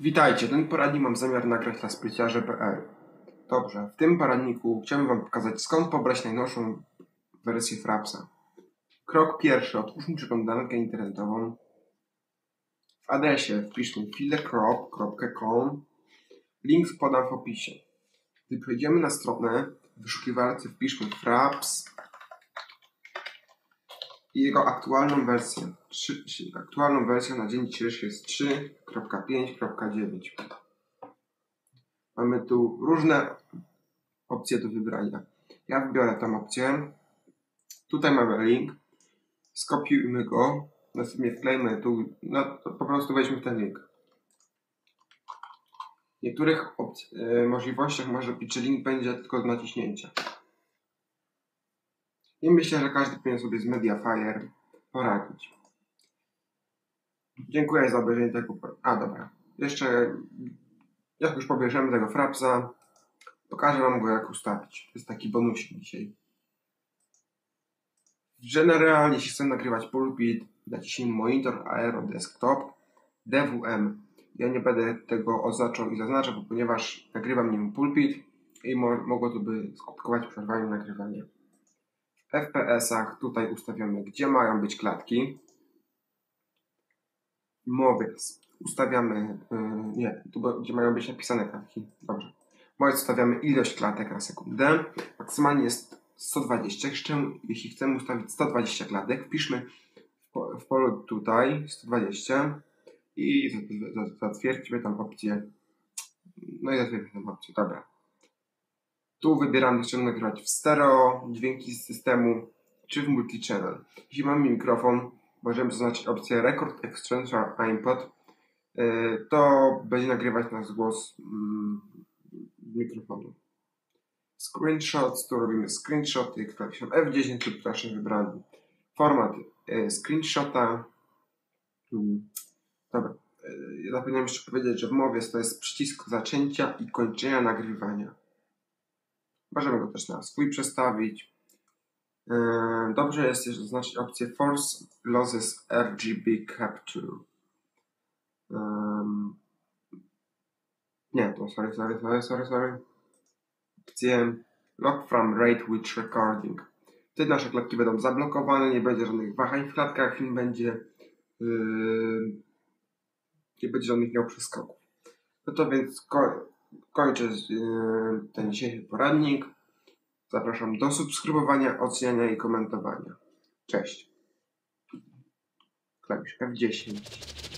Witajcie, ten poradnik mam zamiar nagrać dla spryciarze.pl. Dobrze, w tym poradniku chciałbym Wam pokazać skąd pobrać najnowszą wersję Frapsa. Krok pierwszy, otwórzmy przeglądarkę internetową. W adresie wpiszmy filecrop.com. Link podam w opisie. Gdy przejdziemy na stronę, w wyszukiwarce wpiszmy Fraps i jego aktualną wersję. Trzy, aktualną wersję na dzień dzisiejszy jest 3.5.9. Mamy tu różne opcje do wybrania. Ja wybiorę tą opcję. Tutaj mamy link. Skopiujmy go. Następnie wklejmy tu. No, po prostu weźmy ten link. W niektórych e, możliwościach może być, że link będzie tylko do naciśnięcia. I myślę, że każdy powinien sobie z Mediafire poradzić. Dziękuję za obejrzenie tego. A dobra. Jeszcze jak już pobierzemy tego frapsa, pokażę Wam go jak ustawić. To jest taki bonusik dzisiaj. Generalnie, jeśli chcę nagrywać pulpit, naciśnij monitor aero desktop DWM. Ja nie będę tego oznaczał i zaznaczał, ponieważ nagrywam nim pulpit i mo mogło to by skutkować przerwaniem nagrywania. W FPS-ach tutaj ustawiamy, gdzie mają być klatki. Mowy ustawiamy, yy, nie, tu gdzie mają być napisane klatki. Dobrze. Mowy ustawiamy ilość klatek na sekundę. Maksymalnie jest 120. Jeszcze, jeśli chcemy ustawić 120 klatek, wpiszmy w, polu tutaj 120 i zatwierdźmy tam opcję. No i zatwierdźmy tam opcję. Dobra. Tu wybieramy, chcemy nagrywać w stereo, dźwięki z systemu, czy w multichannel. Jeśli mamy mikrofon, możemy zaznaczyć opcję Record Extension iPod. E, to będzie nagrywać nasz głos mm, mikrofonu. Screenshots, tu robimy screenshoty, klawiszem F10 lub naszym wybrany format e, screenshota. Hmm, dobra. E, zapomniałem jeszcze powiedzieć, że w mowie to jest przycisk zaczęcia i kończenia nagrywania. Możemy go też na swój przestawić. E, dobrze jest też zaznaczyć opcję Force Losses RGB Capture. Nie, to sorry, sorry, sorry, sorry, sorry. Opcję Lock from Rate with Recording. Wtedy nasze klatki będą zablokowane, nie będzie żadnych wahań w klatkach, film będzie yy, nie będzie żadnych miał przeskoków. No to więc kończę e, ten dzisiejszy poradnik. Zapraszam do subskrybowania, oceniania i komentowania. Cześć. Klawisz F10.